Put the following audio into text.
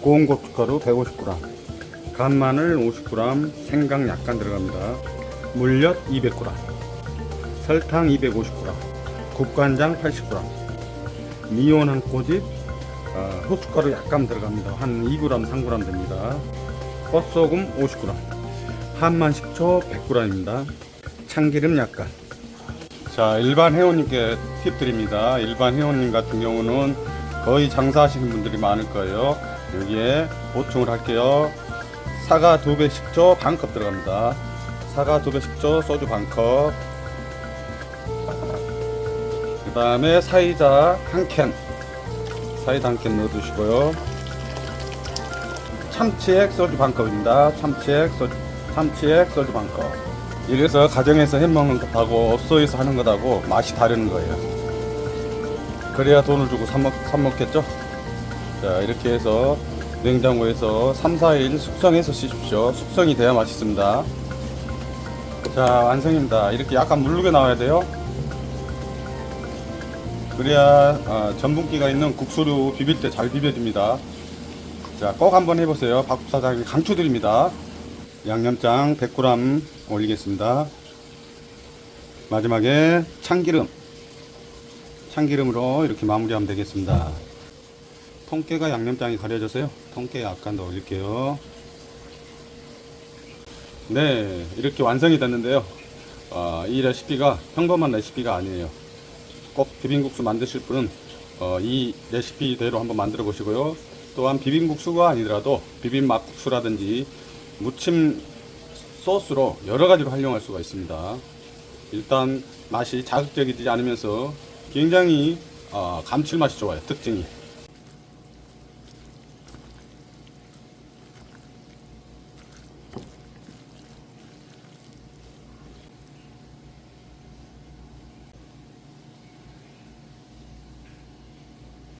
고운 고춧가루 150g, 간마늘 50g, 생강 약간 들어갑니다. 물엿 200g, 설탕 250g, 국간장 80g, 미온 한 꼬집, 아, 후춧가루 약간 들어갑니다. 한 2g, 3g 됩니다. 헛소금 50g, 한만 식초 100g입니다. 참기름 약간. 자, 일반 회원님께 팁 드립니다. 일반 회원님 같은 경우는 거의 장사하시는 분들이 많을 거예요. 여기에 보충을 할게요. 사과 두배 식초 반 컵 들어갑니다. 사과 두배 식초 소주 반 컵. 그 다음에 사이다 한 캔. 사이다 한 캔 넣어주시고요. 참치액 소주 반 컵입니다. 참치액 소주, 참치액 소주 반 컵. 이래서 가정에서 해 먹는 것하고 업소에서 하는 것하고 맛이 다른 거예요. 그래야 돈을 주고 사, 먹, 사 먹겠죠? 자, 이렇게 해서 냉장고에서 3, 4일 숙성해서 씻으십시오. 숙성이 돼야 맛있습니다. 자, 완성입니다. 이렇게 약간 물르게 나와야 돼요. 그래야 아, 전분기가 있는 국수로 비빌 때 잘 비벼집니다. 자, 꼭 한번 해보세요. 박 사장님 강추드립니다. 양념장 100g 올리겠습니다. 마지막에 참기름. 참기름으로 이렇게 마무리하면 되겠습니다. 통깨가 양념장이 가려져서요. 통깨 약간 더 올릴게요. 네, 이렇게 완성이 됐는데요. 어, 이 레시피가 평범한 레시피가 아니에요. 꼭 비빔국수 만드실 분은 어, 이 레시피대로 한번 만들어 보시고요. 또한 비빔국수가 아니더라도 비빔막국수라든지 무침 소스로 여러 가지로 활용할 수가 있습니다. 일단 맛이 자극적이지 않으면서 굉장히 어, 감칠맛이 좋아요. 특징이.